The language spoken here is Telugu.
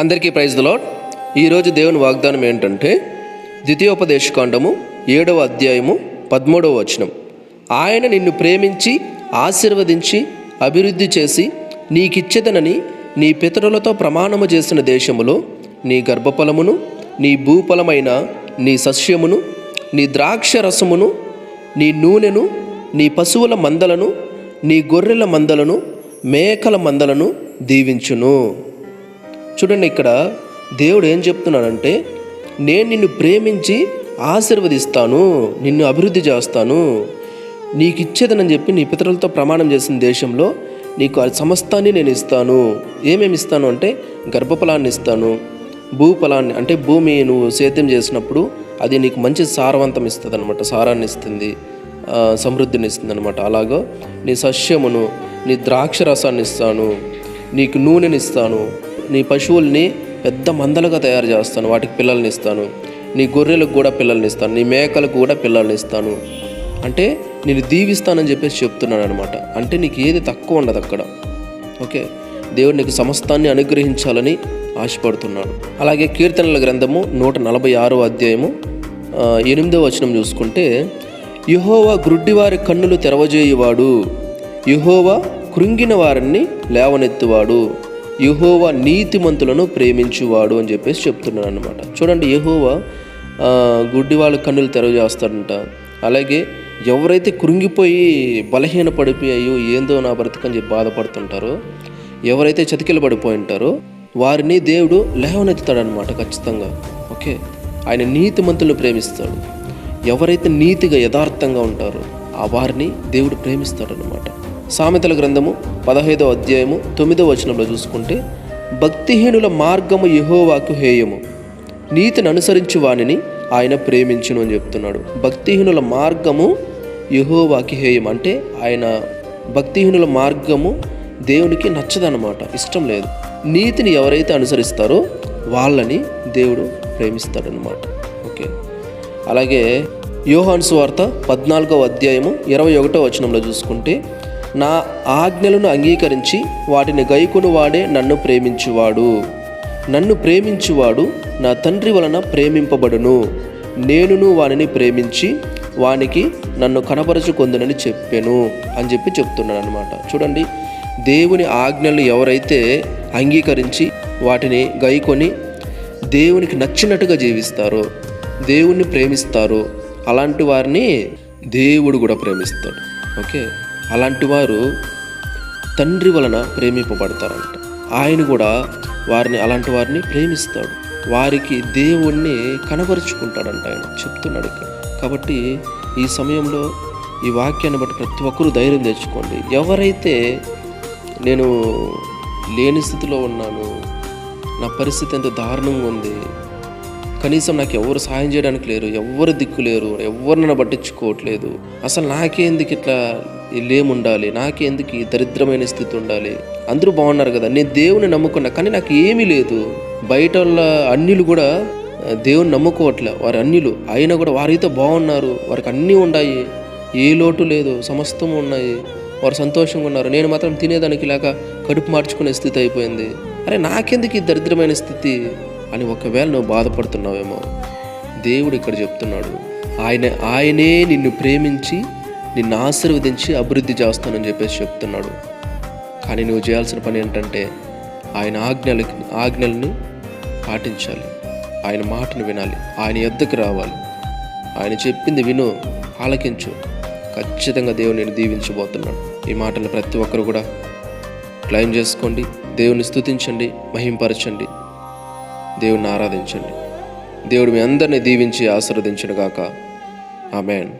అందరికీ ప్రైజ్ ద ఈరోజు దేవుని వాగ్దానం ఏంటంటే ద్వితీయోపదేశకాండము ఏడవ అధ్యాయము పదమూడవ వచనం. ఆయన నిన్ను ప్రేమించి ఆశీర్వదించి అభివృద్ధి చేసి నీకిచ్చేదనని నీ పితరులతో ప్రమాణము చేసిన దేశములో నీ గర్భఫలమును నీ భూఫలమైన నీ సస్యమును నీ ద్రాక్ష రసమును నీ నూనెను నీ పశువుల మందలను నీ గొర్రెల మందలను మేకల మందలను దీవించును. చూడండి ఇక్కడ దేవుడు ఏం చెప్తున్నాడంటే నేను నిన్ను ప్రేమించి ఆశీర్వదిస్తాను నిన్ను అభివృద్ధి చేస్తాను. నీకు ఇచ్చేదనని చెప్పి నీ పితరులతో ప్రమాణం చేసిన దేశంలో నీకు ఆ సమస్తాన్ని నేను ఇస్తాను. ఏమేమి ఇస్తాను అంటే గర్భఫలాన్ని ఇస్తాను. భూఫలాన్ని అంటే భూమి నువ్వు సేద్యం చేసినప్పుడు అది నీకు మంచి సారవంతం ఇస్తుంది అనమాట సారాన్ని ఇస్తుంది సమృద్ధిని ఇస్తుంది అనమాట అలాగా నీ సస్యమును నీ ద్రాక్ష రసాన్ని ఇస్తాను నీకు నూనెని ఇస్తాను నీ పశువుల్ని పెద్ద మందలుగా తయారు చేస్తాను. వాటికి పిల్లల్ని ఇస్తాను. నీ గొర్రెలకు కూడా పిల్లల్ని ఇస్తాను. నీ మేకలకు కూడా పిల్లల్ని ఇస్తాను. అంటే నేను దీవిస్తానని చెప్పేసి చెప్తున్నాను అనమాట అంటే నీకు ఏది తక్కువ ఉండదు అక్కడ. ఓకే? దేవుడు నీకు సమస్తాన్ని అనుగ్రహించాలని ఆశపడుతున్నాడు. అలాగే కీర్తనల గ్రంథము నూట నలభై ఆరో అధ్యాయము ఎనిమిదో వచనం చూసుకుంటే యుహోవా గ్రుడ్డివారి కన్నులు తెరవజేయువాడు. యుహోవా కృంగిన వారిని లేవనెత్తువాడు. యహోవా నీతిమంతులను ప్రేమించువాడు అని చెప్పేసి చెప్తున్నాడు అనమాట చూడండి యహోవా గుడ్డి వాళ్ళ కన్నులు తెరవజేస్తాడంట. అలాగే ఎవరైతే కృంగిపోయి బలహీన పడిపోయి అయ్యో ఏందో నా బ్రతకని చెప్పి బాధపడుతుంటారో ఎవరైతే చతికిల పడిపోయి ఉంటారో వారిని దేవుడు లేవనెత్తుతాడనమాట ఖచ్చితంగా. ఓకే? ఆయన నీతిమంతులను ప్రేమిస్తాడు. ఎవరైతే నీతిగా యథార్థంగా ఉంటారో ఆ వారిని దేవుడు ప్రేమిస్తాడనమాట సామెతల గ్రంథము పదహైదో అధ్యాయము తొమ్మిదో వచనంలో చూసుకుంటే భక్తిహీనుల మార్గము యహోవాకు హేయము. నీతిని అనుసరించు వానిని ఆయన ప్రేమించును అని చెప్తున్నాడు. భక్తిహీనుల మార్గము యహోవాకి హేయం అంటే ఆయన భక్తిహీనుల మార్గము దేవునికి నచ్చదన్నమాట. ఇష్టం లేదు. నీతిని ఎవరైతే అనుసరిస్తారో వాళ్ళని దేవుడు ప్రేమిస్తాడనమాట ఓకే. అలాగే యోహాన్ వార్త పద్నాలుగవ అధ్యాయము ఇరవై ఒకటో వచనంలో చూసుకుంటే నా ఆజ్ఞలను అంగీకరించి వాటిని గైకును వాడే నన్ను ప్రేమించువాడు. నన్ను ప్రేమించువాడు నా తండ్రి వలన ప్రేమింపబడును. నేనును వానిని ప్రేమించి వానికి నన్ను కనపరచుకొందునని చెప్పాను అని చెప్పి చెప్తున్నాడు అనమాట చూడండి దేవుని ఆజ్ఞలు ఎవరైతే అంగీకరించి వాటిని గైకొని దేవునికి నచ్చినట్టుగా జీవిస్తారో దేవుణ్ణి ప్రేమిస్తారో అలాంటి వారిని దేవుడు కూడా ప్రేమిస్తాడు. ఓకే? అలాంటి వారు తండ్రి వలన ప్రేమింపబడతారంట. ఆయన కూడా వారిని అలాంటి వారిని ప్రేమిస్తాడు. వారికి దేవుణ్ణి కనబరుచుకుంటాడంట ఆయన. చెప్తున్నాడు ఇక్కడ. కాబట్టి ఈ సమయంలో ఈ వాక్యాన్ని బట్టి ప్రతి ఒక్కరూ ధైర్యం తెచ్చుకోండి. ఎవరైతే నేను లేని స్థితిలో ఉన్నాను నా పరిస్థితి ఎంత దారుణంగా ఉంది కనీసం నాకు ఎవరు సహాయం చేయడానికి లేరు ఎవరు దిక్కు లేరు ఎవరు నన్ను పట్టించుకోవట్లేదు. అసలు నాకేందుకు ఇట్లా లేముండాలి నాకేందుకు ఈ దరిద్రమైన స్థితి ఉండాలి? అందరూ బాగున్నారు కదా నేను దేవుని నమ్ముకున్నా కానీ నాకు ఏమీ లేదు. బయట వాళ్ళ కూడా దేవుని నమ్ముకోవట్లే. వారి అన్యులు అయినా కూడా వారితో బాగున్నారు. వారికి అన్నీ ఉన్నాయి ఏ లోటు లేదు సమస్తము ఉన్నాయి. వారు సంతోషంగా ఉన్నారు. నేను మాత్రం తినేదానికి లేక కడుపు మార్చుకునే స్థితి అయిపోయింది. అరే నాకెందుకు ఈ దరిద్రమైన స్థితి? అని ఒకవేళ నువ్వు బాధపడుతున్నావేమో దేవుడు ఇక్కడ చెప్తున్నాడు ఆయన ఆయనే నిన్ను ప్రేమించి నిన్ను ఆశీర్వదించి అభివృద్ధి చేస్తానని చెప్పేసి చెప్తున్నాడు. కానీ నువ్వు చేయాల్సిన పని ఏంటంటే ఆయన ఆజ్ఞలకి ఆజ్ఞల్ని పాటించాలి. ఆయన మాటను వినాలి. ఆయన ఎద్దకు రావాలి. ఆయన చెప్పింది విను ఆలకించు. ఖచ్చితంగా దేవుడు నేను దీవించబోతున్నాడు. ఈ మాటలు ప్రతి ఒక్కరు కూడా క్లైమ్ చేసుకోండి. దేవుని స్తుతించండి మహింపరచండి. దేవుణ్ణి ఆరాధించండి. దేవుడు మీ అందరిని దీవించి ఆశీర్వదించను గాక ఆమెన్.